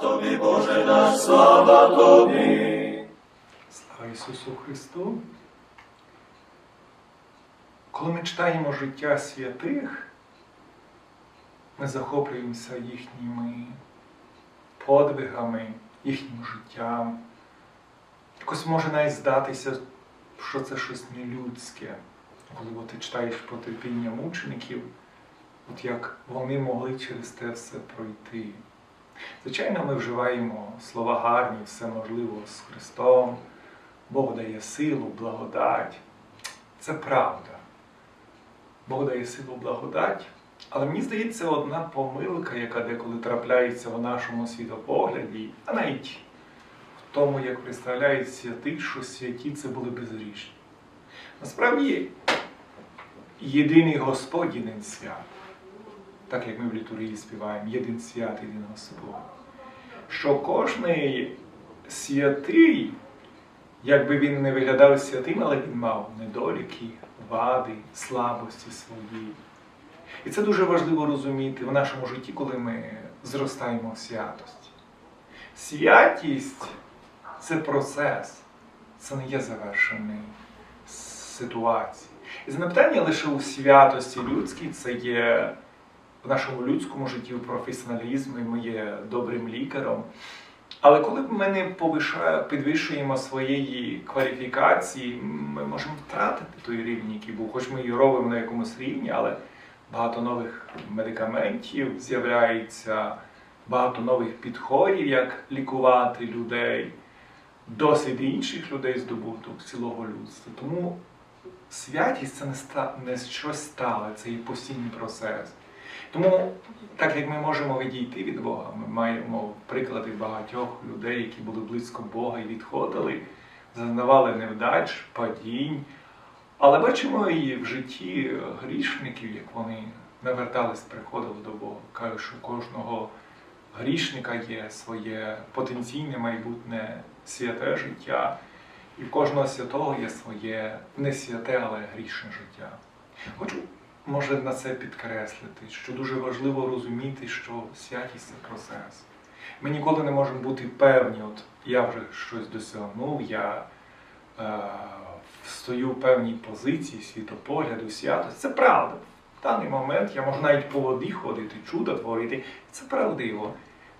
тобі, Боже наш, слава тобі. Слава Ісусу Христу! Коли ми читаємо життя святих, ми захоплюємося їхніми подвигами, їхнім життям. Якось може навіть здатися, що це щось нелюдське. Коли ти читаєш про терпіння мучеників, от як вони могли через те все пройти. Звичайно, ми вживаємо слова гарні, все можливо з Христом. Бог дає силу, благодать. Це правда. Бог дає силу, благодать. Але мені здається, одна помилка, яка деколи трапляється в нашому світопогляді, а навіть в тому, як представляють святи, що святі це були безгрішні. Насправді, єдиний Господь, єдин свят. Так як ми в літургії співаємо, єдин свят, єдин Господь. Що кожний святий Якби він не виглядав святим, але він мав недоліки, вади, слабості свої. І це дуже важливо розуміти в нашому житті, коли ми зростаємо в святості. Святість це процес, це не є завершений ситуації. І запитання лише у святості людській це є в нашому людському житті, у професіоналізмі, ми є добрим лікарем. Але коли ми не підвищуємо своєї кваліфікації, ми можемо втратити той рівень, який був, хоч ми і робимо на якомусь рівні, але багато нових медикаментів з'являється, багато нових підходів, як лікувати людей, досвід інших людей здобуток цілого людства. Тому святість це не, щось стале, це і постійний процес. Тому, так як ми можемо відійти від Бога, ми маємо приклади багатьох людей, які були близько Бога і відходили, зазнавали невдач, падінь. Але бачимо і в житті грішників, як вони навертались, приходили до Бога. Кажуть, що кожного грішника є своє потенційне майбутнє святе життя, і в кожного святого є своє не святе, але грішне життя. Хочу може на це підкреслити, що дуже важливо розуміти, що святість це процес. Ми ніколи не можемо бути певні, от я вже щось досягнув, я е, стою в певній позиції світопогляду, святості. Це правда. В даний момент я можу навіть по воді ходити, чудо творити. Це правдиво.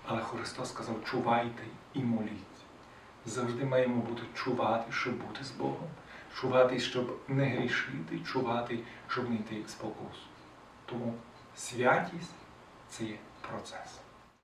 Але Христос сказав, чувайте і моліть. Завжди маємо бути чувати, щоб бути з Богом чувати, щоб не грішити, чувати, щоб не йти в спокусу. Тому святість це є процес.